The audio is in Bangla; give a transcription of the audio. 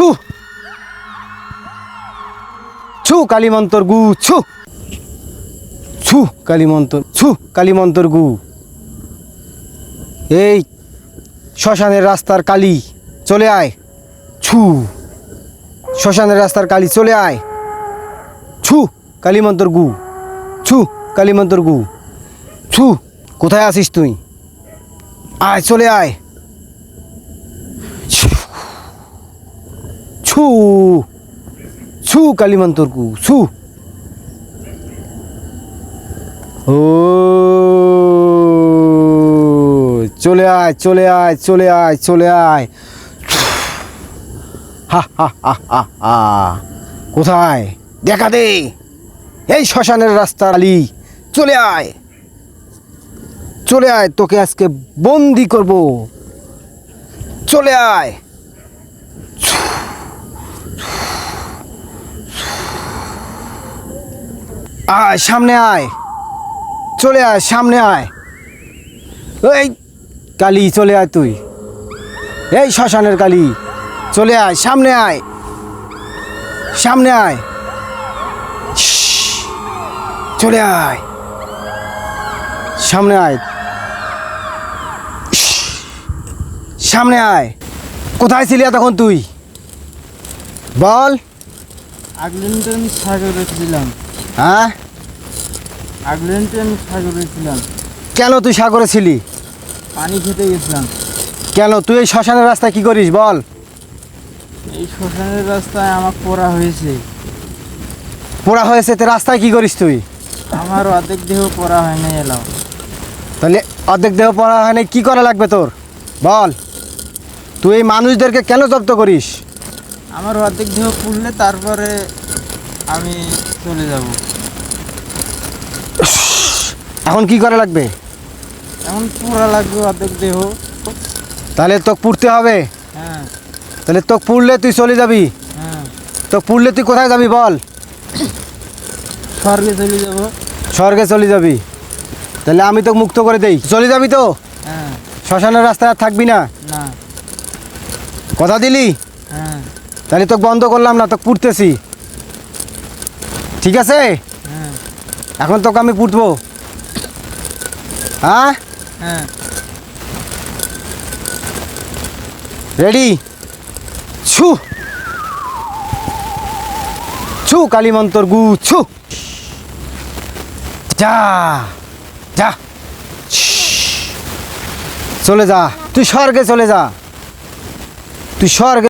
ছু। ছু কালিমন্তর গু, ছু। ছু কালিমন্তর ছু কালিমন্তর গু। এই শ্মশানের রাস্তার কালি, চলে আয়। ছু। শ্মশানের রাস্তার কালি, চলে আয়। ছু কালিমন্তর গু। ছু কালিমন্তর গু। ছু, কোথায় আছিস তুই? আয়, চলে আয়। ছু ছু কালিমন্তর গু ছু ও চলে আয় চলে আয় চলে আয় চলে আয় হা হা হা হা হা কোথায় দেখা দে এই শ্মশানের রাস্তা আলি চলে আয়। চলে আয়, তোকে আজকে বন্দি করব। চলে আয়। আয়, সামনে আয়। চলে আয়, সামনে আয়। এই কালি, চলে আয় তুই। এই শ্মশানের কালি, চলে আয়, সামনে আয়। সামনে আয়। চলে আয় সামনে আয় সামনে আয় কোথায় ছিলি তখন তুই বল আগলেনটা সাগরে ছিলাম হ্যাঁ? আগলেনটা আমি সাগরে ছিলাম। কেন তুই সাগরে ছিলি? পানি খেতে গেছিলাম। কেন? তুই এই শ্মশানের রাস্তায় কি করিস বল। এই শ্মশানের রাস্তায় আমার পোড়া হয়েছে। পোড়া হয়েছে তে রাস্তায় কি করিস তুই? আমার অর্ধেক দেহ পড়া হয় না এলাও। তাহলে অর্ধেক দেহ পড়া হয় নাই কি করা লাগবে তোর? বল। তুই এই মানুষদেরকে কেন জব্দ করিস? আমার অর্ধেক দেহ পুড়লে তারপরে আমি চলে যাব। এখন কি করা লাগবে? এখন পোড়া লাগবে অর্ধেক দেহ। তাহলে তোকে পুড়তে হবে? হ্যাঁ। তাহলে তোকে পুড়লে তুই চলে যাবি? হ্যাঁ। তোকে পুড়লে তুই কোথায় যাবি বল? স্বর্গে চলে যাব। স্বর্গে চলে যাবি। তাহলে আমি তোকে মুক্ত করে দেই। চলে যাবি তো? হ্যাঁ। শ্মশানের রাস্তায় আর থাকবি না? না। কথা দিলি? হ্যাঁ। তাহলে তোকে বন্ধ করলাম না তোকে পুড়তেছি। ঠিক আছে? এখন তোকে আমি পুড়বো হ্যাঁ? হ্যাঁ। রেডি ছু। ছু কালীমন্তর গু ছু। যা যা। চলে যা। তুই স্বর্গে চলে যা। তুই স্বর্গে